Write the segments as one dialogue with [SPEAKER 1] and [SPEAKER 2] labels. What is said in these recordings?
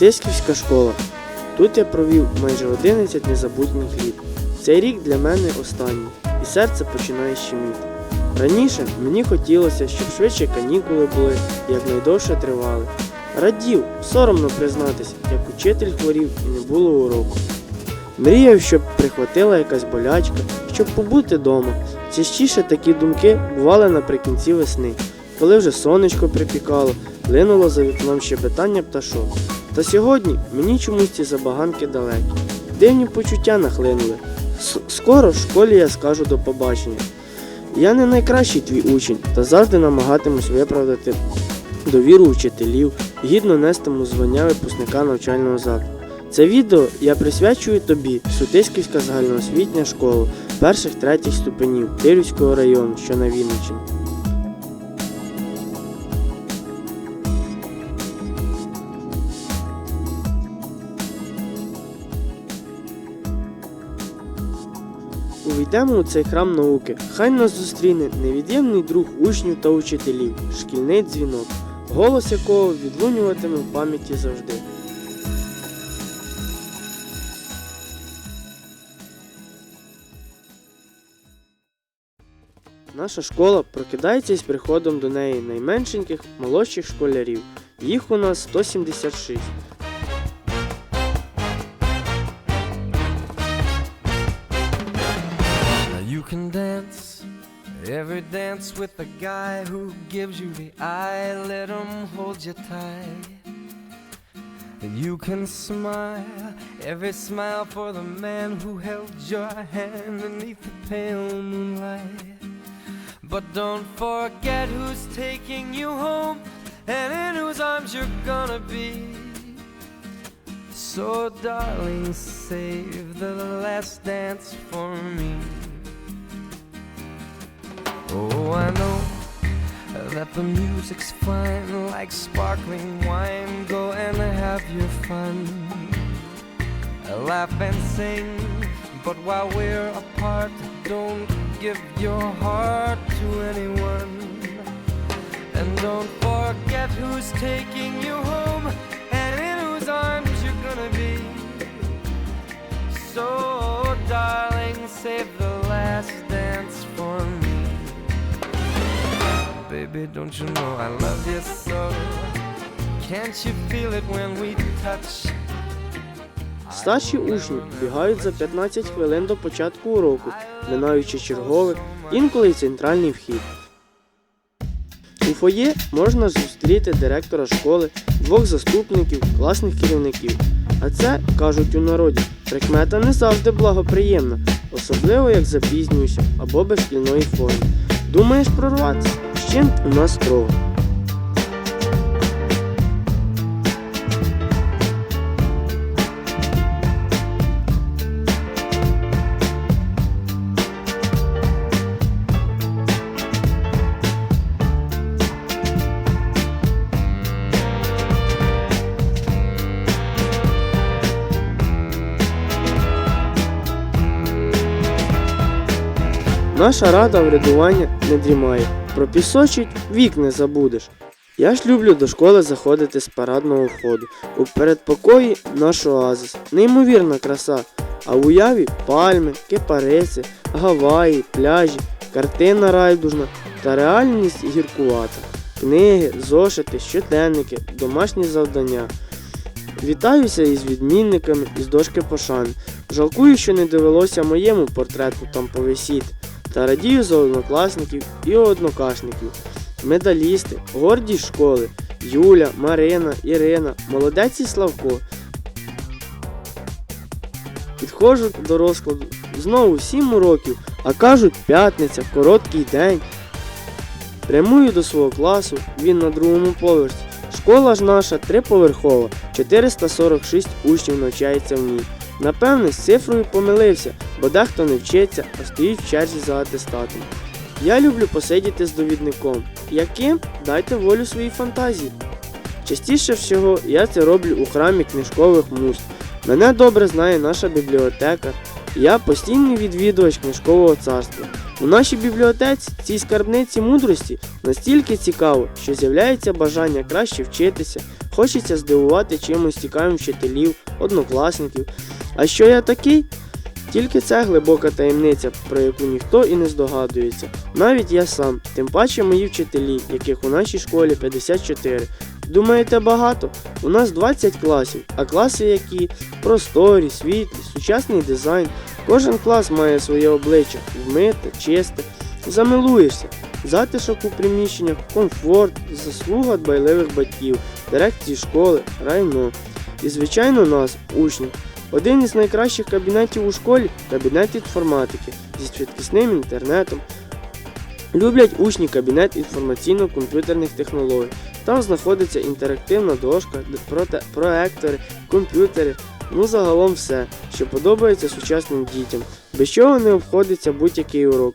[SPEAKER 1] Моя Сутисківська школа. Тут я провів майже 11 незабутніх літ. Цей рік для мене останній, і серце починає щеміти. Раніше мені хотілося, щоб швидше канікули були, якнайдовше тривали. Радів, соромно признатися, як учитель хворів і не було уроку. Мріяв, щоб прихватила якась болячка, щоб побути вдома. Частіше такі думки бували наприкінці весни, коли вже сонечко припікало, линуло за вікном щебетання пташок. Та сьогодні мені чомусь ці забаганки далекі. Дивні почуття нахлинули. Скоро в школі я скажу до побачення. Я не найкращий твій учень, та завжди намагатимусь виправдати довіру учителів, гідно нестиму звання випускника навчального закладу. Це відео я присвячую тобі, Сутисківська загальноосвітня школа перших третіх ступенів Кирівського району, що на Вінниччині. Увійдемо у цей храм науки. Хай нас зустріне невід'ємний друг учнів та учителів, шкільний дзвінок, голос якого відлунюватиме в пам'яті завжди. Наша школа прокидається із приходом до неї найменшеньких молодших школярів. Їх у нас 176.
[SPEAKER 2] With the guy who gives you the eye. Let him hold you tight. And you can smile every smile for the man who held your hand beneath the pale moonlight. But don't forget who's taking you home and in whose arms you're gonna be. So, darling, save the last dance for me. That the music's fine, like sparkling wine. Go and have your fun, laugh and sing. But while we're apart, don't give your heart to anyone. And don't forget who's taking you home Baby, don't you know I love you so? Can't you feel it when we touch?
[SPEAKER 1] Старші учні бігають за 15 хвилин до початку уроку, минаючи черговий, інколи й центральний вхід. У фоє можна зустріти директора школи, двох заступників, класних керівників. А це, кажуть у народі, прикмета не завжди благоприємна, особливо як запізнююся або без шкільної форми. Думаєш прорватися? Чим у нас строго. Наша рада врядування не дрімає. Про пісочить вік не забудеш. Я ж люблю до школи заходити з парадного входу. У передпокої наш оазис. Неймовірна краса. А в уяві пальми, кипариси, гаваї, пляжі, картина райдужна та реальність гіркувата. Книги, зошити, щоденники, домашні завдання. Вітаюся із відмінниками із дошки пошани. Жалкую, що не довелося моєму портрету там повисіти. Та радію за однокласників і однокашників. Медалісти, гордість школи, Юля, Марина, Ірина, молодець і Славко. Підходжу до розкладу знову 7 уроків, а кажуть п'ятниця, короткий день. Прямую до свого класу, він на другому поверсі. Школа ж наша триповерхова, 446 учнів навчається в ній. Напевне, з цифрою помилився, бо дехто не вчиться, а стоїть в черзі за атестатом. Я люблю посидіти з довідником. Яким? Дайте волю своїй фантазії. Частіше всього я це роблю у храмі книжкових муст. Мене добре знає наша бібліотека. Я постійний відвідувач книжкового царства. У нашій бібліотеці цій скарбниці мудрості настільки цікаво, що з'являється бажання краще вчитися, хочеться здивувати чимось цікавим вчителів, однокласників. А що я такий? Тільки це глибока таємниця, про яку ніхто і не здогадується. Навіть я сам, тим паче мої вчителі, яких у нашій школі 54. Думаєте багато? У нас 20 класів, а класи які просторі, світлі, сучасний дизайн. Кожен клас має своє обличчя, вмите, чисте. Замилуєшся. Затишок у приміщеннях, комфорт, заслуга дбайливих батьків, дирекції школи, райно. І, звичайно, нас, учнів. Один із найкращих кабінетів у школі кабінет інформатики зі швидкісним інтернетом. Люблять учні кабінет інформаційно-комп'ютерних технологій. Там знаходиться інтерактивна дошка, проектори, комп'ютери, ну загалом все, що подобається сучасним дітям, без чого не обходиться будь-який урок.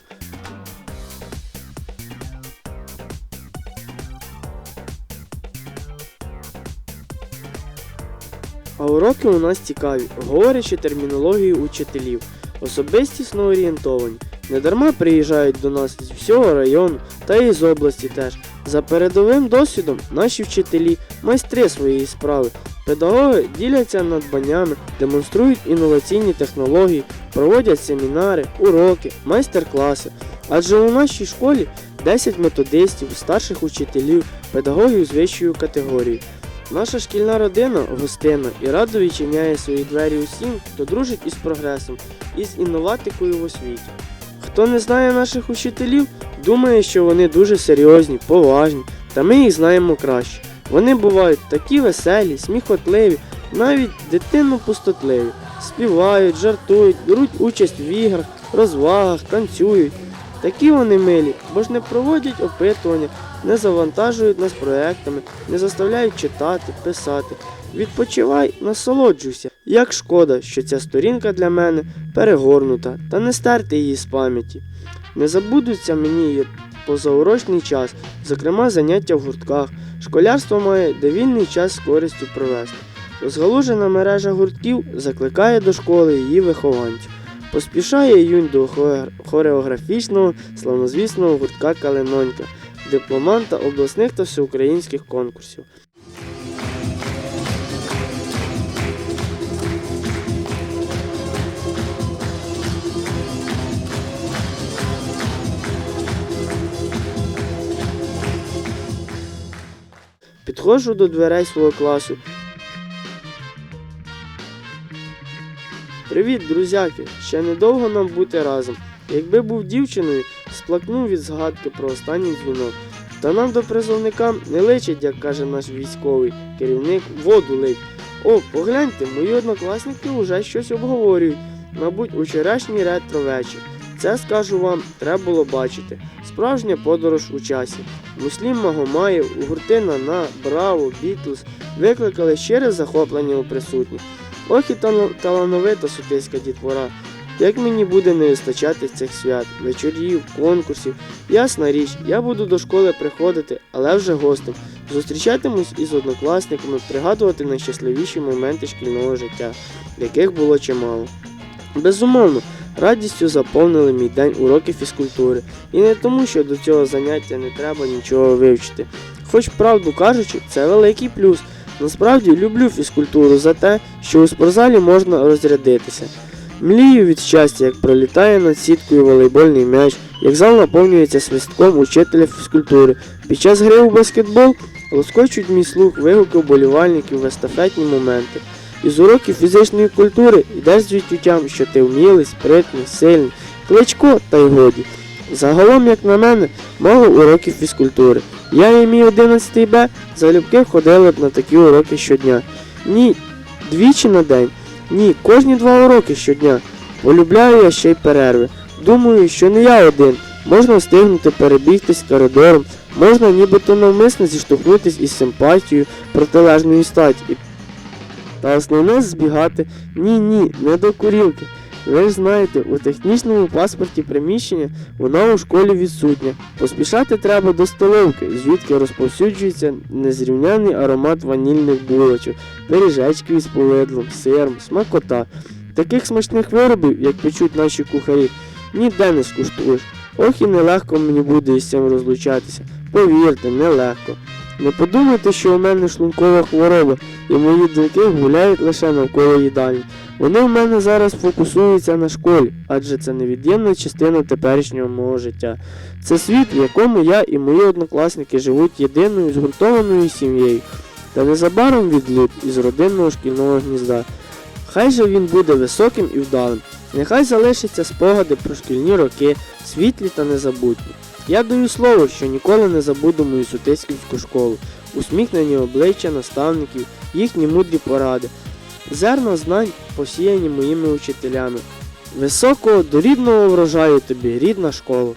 [SPEAKER 1] А уроки у нас цікаві, говорячи термінологію учителів, особистісно орієнтовані. Недарма приїжджають до нас з всього району та і з області теж. За передовим досвідом наші вчителі майстри своєї справи. Педагоги діляться надбаннями, демонструють інноваційні технології, проводять семінари, уроки, майстер-класи. Адже у нашій школі 10 методистів, старших учителів, педагогів з вищою категорією. Наша шкільна родина гостинна і радо відчиняє свої двері усім, хто дружить із прогресом і з інноватикою в освіті. Хто не знає наших учителів, думає, що вони дуже серйозні, поважні, та ми їх знаємо краще. Вони бувають такі веселі, сміхотливі, навіть дитинно пустотливі, співають, жартують, беруть участь в іграх, розвагах, танцюють. Такі вони милі, бо ж не проводять опитування, не завантажують нас проектами, не заставляють читати, писати. Відпочивай, насолоджуйся. Як шкода, що ця сторінка для мене перегорнута, та не стерти її з пам'яті. Не забудуться мені її позаурочний час, зокрема заняття в гуртках. Школярство має де вільний час з користю провести. Розгалужена мережа гуртків закликає до школи її вихованців. Поспішає Юнь до хореографічного славнозвісного гуртка Калинонька, дипломанта обласних та всеукраїнських конкурсів. Підходжу до дверей свого класу. Привіт, друзяки! Ще недовго нам бути разом. Якби був дівчиною, сплакнув від згадки про останній дзвінок. Та нам до призовника не личить, як каже наш військовий керівник, воду лить. О, погляньте, мої однокласники вже щось обговорюють. Мабуть, вчорашній ретро вечір. Це скажу вам, треба було бачити. Справжня подорож у часі. Муслім Магомаєв, гурти Нана, Браво, Бітлз викликали щире захоплення у присутніх. Ох і талановита сутиська дітвора. Як мені буде не вистачати цих свят, вечорів, конкурсів. Ясна річ, я буду до школи приходити, але вже гостем. Зустрічатимусь із однокласниками, пригадувати найщасливіші моменти шкільного життя, яких було чимало. Безумовно, радістю заповнили мій день уроки фізкультури. І не тому, що до цього заняття не треба нічого вивчити. Хоч правду кажучи, це великий плюс. Насправді люблю фізкультуру за те, що у спортзалі можна розрядитися. Млію від щастя, як пролітає над сіткою волейбольний м'яч, як зал наповнюється свистком учителя фізкультури. Під час гри у баскетбол Лоскочуть мій слух вигуки вболівальників в естафетні моменти. Із уроків фізичної культури йдеш з відчуттям, що ти вмілий, спритний, сильний, кличко та й годі. Загалом, як на мене, мало уроків фізкультури. Я і мій 11 Б залюбки ходили б на такі уроки щодня. Ні, двічі на день. Ні, кожні два уроки щодня. Полюбляю я ще й перерви. Думаю, що не я один. Можна встигнути перебігтись коридором, можна нібито навмисно зіштовхнутись із симпатією протилежної статі. Та основне збігати ні, ні, не до курілки. Ви ж знаєте, у технічному паспорті приміщення вона у школі відсутня. Поспішати треба до столовки, звідки розповсюджується незрівняний аромат ванільних булочок, пиріжечків із повидлом, сиром, смакота. Таких смачних виробів, як печуть наші кухарі, ніде не скуштуєш. Ох і нелегко мені буде із цим розлучатися. Повірте, нелегко. Не подумайте, що у мене шлункова хвороба, і мої думки гуляють лише навколо їдальні. Вони в мене зараз фокусуються на школі, адже це невід'ємна частина теперішнього мого життя. Це світ, в якому я і мої однокласники живуть єдиною згуртованою сім'єю, та незабаром відлюд із родинного шкільного гнізда. Хай же він буде високим і вдалим. Нехай залишаться спогади про шкільні роки, світлі та незабутні. Я даю слово, що ніколи не забуду мою сутисківську школу, усміхнені обличчя наставників, їхні мудрі поради, зерна знань, посіяні моїми учителями. Високого дорідного врожаю тобі, рідна школа.